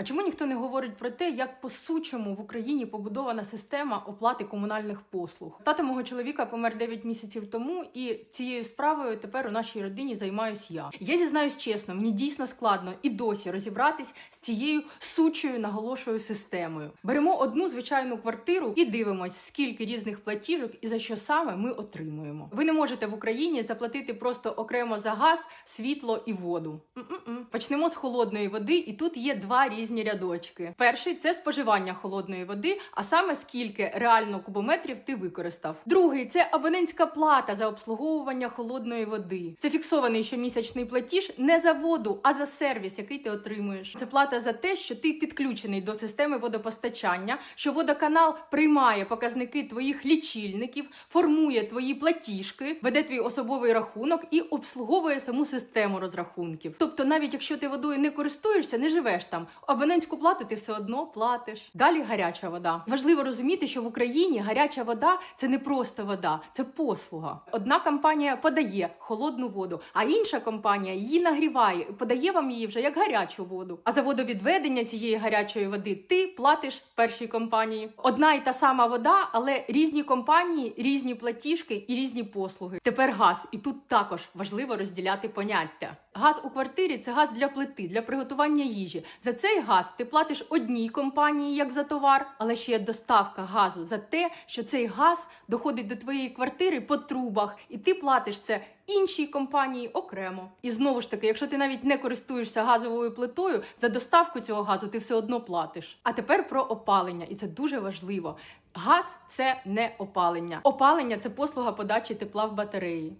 А чому ніхто не говорить про те, як по сучому в Україні побудована система оплати комунальних послуг? Тато мого чоловіка помер 9 місяців тому, і цією справою тепер у нашій родині займаюсь я. Я зізнаюсь чесно, мені дійсно складно і досі розібратись з цією сучою наголошую системою. Беремо одну звичайну квартиру і дивимось, скільки різних платіжок і за що саме ми отримуємо. Ви не можете в Україні заплатити просто окремо за газ, світло і воду. М-м-м. Почнемо з холодної води, і тут є два різні рядочки. Перший це споживання холодної води, а саме скільки реально кубометрів ти використав. Другий це абонентська плата за обслуговування холодної води. Це фіксований щомісячний платіж не за воду, а за сервіс, який ти отримуєш. Це плата за те, що ти підключений до системи водопостачання, що водоканал приймає показники твоїх лічильників, формує твої платіжки, веде твій особовий рахунок і обслуговує саму систему розрахунків. Тобто, навіть якщо ти водою не користуєшся, не живеш там, абонентську плату ти все одно платиш. Далі гаряча вода. Важливо розуміти, що в Україні гаряча вода це не просто вода, це послуга. Одна компанія подає холодну воду, а інша компанія її нагріває подає вам її вже як гарячу воду. А за водовідведення цієї гарячої води ти платиш першій компанії. Одна і та сама вода, але різні компанії, різні платіжки і різні послуги. Тепер газ, і тут також важливо розділяти поняття. Газ у квартирі це газ для плити, для приготування їжі. За цей газ ти платиш одній компанії як за товар, але ще є доставка газу за те, що цей газ доходить до твоєї квартири по трубах, і ти платиш це іншій компанії окремо. І знову ж таки, якщо ти навіть не користуєшся газовою плитою, за доставку цього газу ти все одно платиш. А тепер про опалення, і це дуже важливо. Газ це не опалення. Опалення це послуга подачі тепла в батареї.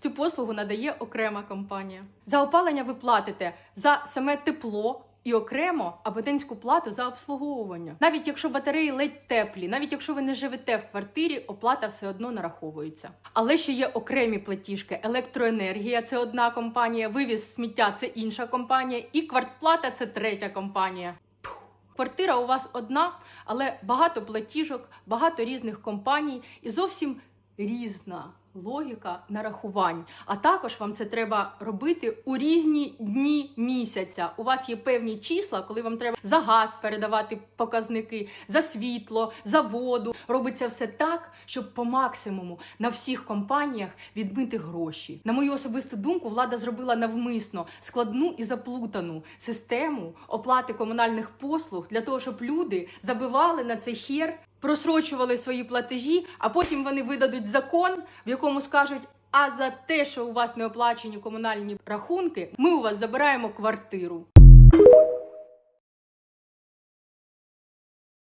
Цю послугу надає окрема компанія. За опалення ви платите за саме тепло. І окремо абонентську плату за обслуговування. Навіть якщо батареї ледь теплі, навіть якщо ви не живете в квартирі, оплата все одно нараховується. Але ще є окремі платіжки: електроенергія це одна компанія, вивіз сміття це інша компанія, і квартплата це третя компанія. Квартира у вас одна, але багато платіжок, багато різних компаній і зовсім різна логіка нарахувань. А також вам це треба робити у різні дні місяця. У вас є певні числа, коли вам треба за газ передавати показники, за світло, за воду. Робиться все так, щоб по максимуму на всіх компаніях відмити гроші. На мою особисту думку, влада зробила навмисно складну і заплутану систему оплати комунальних послуг для того, щоб люди забивали на цей хер просрочували свої платежі, а потім вони видадуть закон, в якому скажуть. А за те, що у вас не оплачені комунальні рахунки, ми у вас забираємо квартиру.